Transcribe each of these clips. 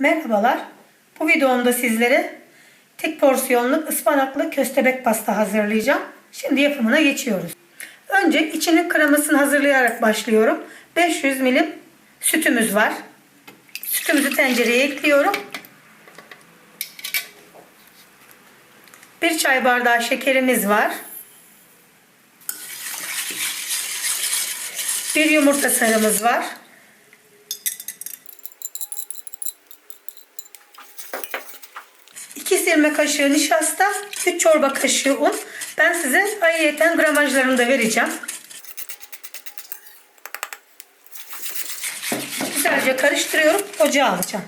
Merhabalar. Bu videomda sizlere tek porsiyonluk ıspanaklı köstebek pasta hazırlayacağım. Şimdi yapımına geçiyoruz. Önce içinin kremasını hazırlayarak başlıyorum. 500 milim sütümüz var. Sütümüzü tencereye ekliyorum. Bir çay bardağı şekerimiz var. Bir yumurta sarımız var. 2 silme kaşığı nişasta, 3 çorba kaşığı un. Ben size ayrıyeten gramajlarını da vereceğim. Güzelce karıştırıyorum. Ocağa alacağım.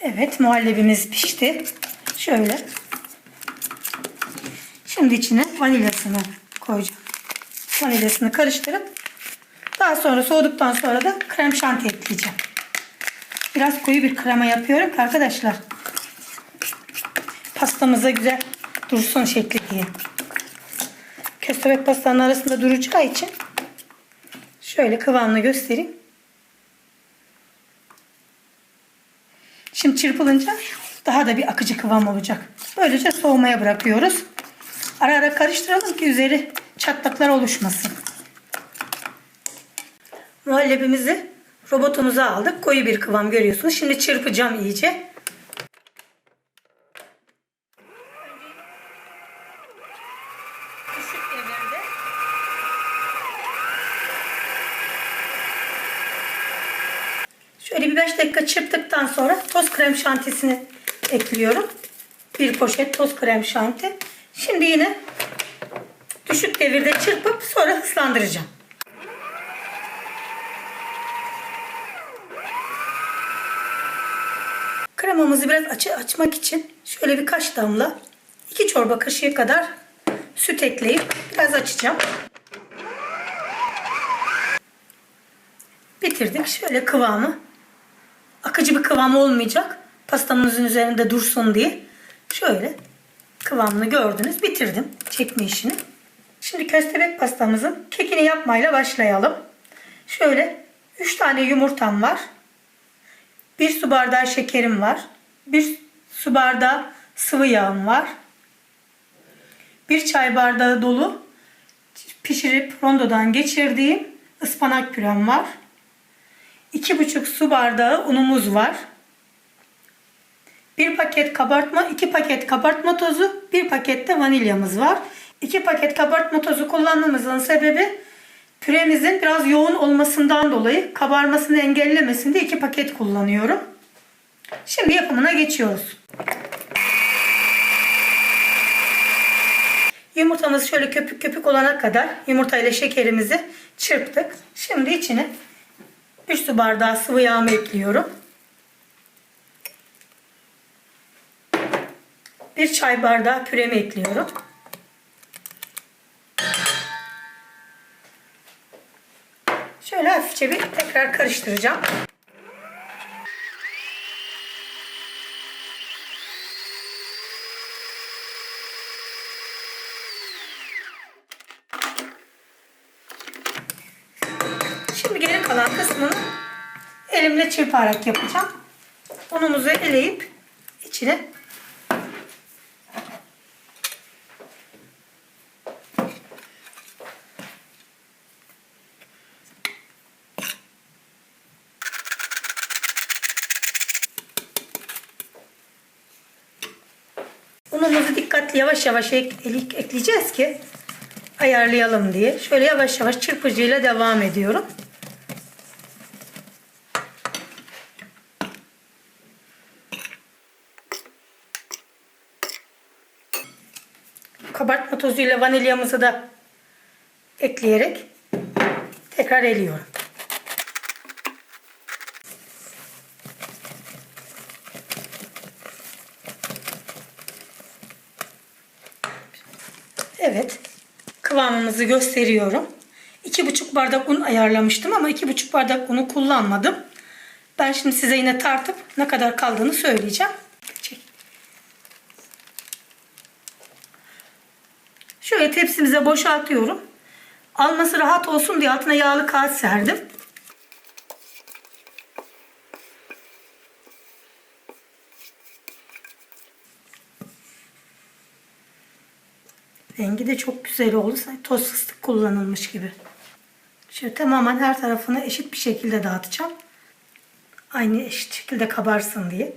Evet muhallebimiz pişti. Şöyle. Şimdi içine vanilyasını koyacağım. Vanilyasını karıştırıp daha sonra soğuduktan sonra da krem şanti ekleyeceğim. Biraz koyu bir krema yapıyorum ki arkadaşlar. Pastamıza güzel dursun şekli diye. Köstebek pastanın arasında duracağı için şöyle kıvamını göstereyim. Şimdi çırpılınca daha da bir akıcı kıvam olacak. Böylece soğumaya bırakıyoruz. Ara ara karıştıralım ki üzeri çatlaklar oluşmasın. Muhallebimizi robotumuza aldık. Koyu bir kıvam görüyorsunuz. Şimdi çırpacağım iyice. Şöyle bir 5 dakika çırptıktan sonra toz krem şantisini ekliyorum. Bir poşet toz krem şanti. Şimdi yine düşük devirde çırpıp sonra hızlandıracağım. Kremamızı biraz açı açmak için şöyle birkaç damla 2 çorba kaşığı kadar süt ekleyip biraz açacağım. Bitirdik. Şöyle kıvamı akıcı bir kıvam olmayacak. Pastamızın üzerinde dursun diye şöyle kıvamını gördünüz. Bitirdim çekme işini. Şimdi köstebek pastamızın kekini yapmayla başlayalım. Şöyle 3 tane yumurtam var. 1 su bardağı şekerim var. 1 su bardağı sıvı yağım var. 1 çay bardağı dolu pişirip rondodan geçirdiğim ıspanak pürem var. 2,5 su bardağı unumuz var. 1 paket kabartma, 2 paket kabartma tozu, 1 paket de vanilyamız var. 2 paket kabartma tozu kullanmamızın sebebi püremizin biraz yoğun olmasından dolayı kabarmasını engellemesin diye 2 paket kullanıyorum. Şimdi yapımına geçiyoruz. Yumurtamız şöyle köpük köpük olana kadar yumurta ile şekerimizi çırptık. Şimdi içine 3 su bardağı sıvı yağımı ekliyorum. 1 çay bardağı püremi ekliyorum. Şöyle hafifçe bir tekrar karıştıracağım. Şimdi geri kalan kısmını elimle çırparak yapacağım. Unumuzu eleyip içine Unumuzu dikkatli yavaş yavaş ek- ekleyeceğiz ki ayarlayalım diye. Şöyle yavaş yavaş çırpıcıyla devam ediyorum. Kabartma tozuyla vanilyamızı da ekleyerek tekrar eliyorum. Evet. Kıvamımızı gösteriyorum. 2,5 bardak un ayarlamıştım ama 2,5 bardak unu kullanmadım. Ben şimdi size yine tartıp ne kadar kaldığını söyleyeceğim. Şöyle tepsimize boşaltıyorum. Alması rahat olsun diye altına yağlı kağıt serdim. Rengi de çok güzel oldu. Toz fıstık kullanılmış gibi. Şöyle tamamen her tarafını eşit bir şekilde dağıtacağım. Aynı eşit şekilde kabarsın diye.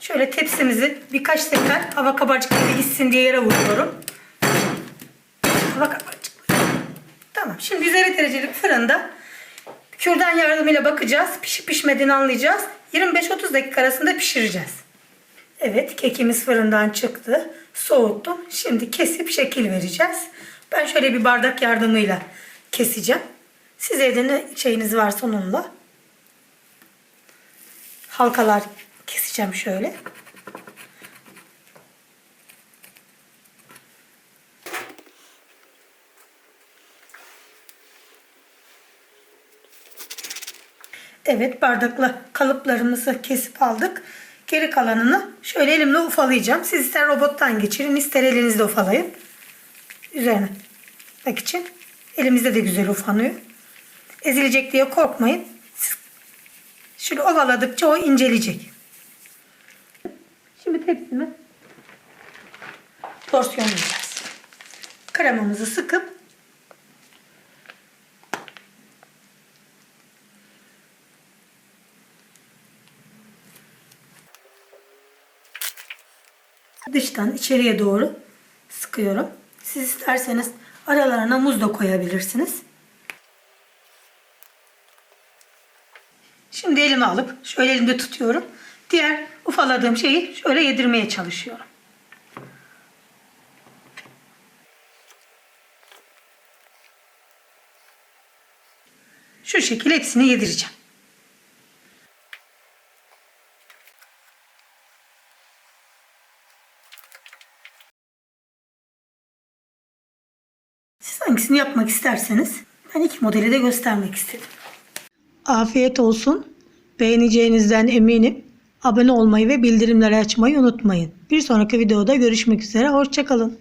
Şöyle tepsimizi birkaç sefer hava kabarcıkları gitsin diye yere vuruyorum. Hava kabarcıkları. Tamam. Şimdi 150 derecelik fırında kürdan yardımıyla bakacağız. Pişip pişmediğini anlayacağız. 25-30 dakika arasında pişireceğiz. Evet kekimiz fırından çıktı. Soğuttum. Şimdi kesip şekil vereceğiz. Ben şöyle bir bardak yardımıyla keseceğim. Siz evde ne şeyiniz varsa onunla. Halkalar keseceğim şöyle. Evet bardakla kalıplarımızı kesip aldık. Geri kalanını şöyle elimle ufalayacağım. Siz ister robottan geçirin ister elinizde ufalayın. Üzerine bak için elimizde de güzel ufanıyor. Ezilecek diye korkmayın. Şöyle ovaladıkça o inceleyecek. Şimdi tepsimi porsiyonlayacağız. Kremamızı sıkıp dıştan içeriye doğru sıkıyorum. Siz isterseniz aralarına muz da koyabilirsiniz. Şimdi elime alıp şöyle elimde tutuyorum. Diğer ufaladığım şeyi şöyle yedirmeye çalışıyorum. Şu şekilde hepsini yedireceğim. Siz hangisini yapmak isterseniz ben iki modeli de göstermek istedim. Afiyet olsun. Beğeneceğinizden eminim. Abone olmayı ve bildirimleri açmayı unutmayın. Bir sonraki videoda görüşmek üzere. Hoşçakalın.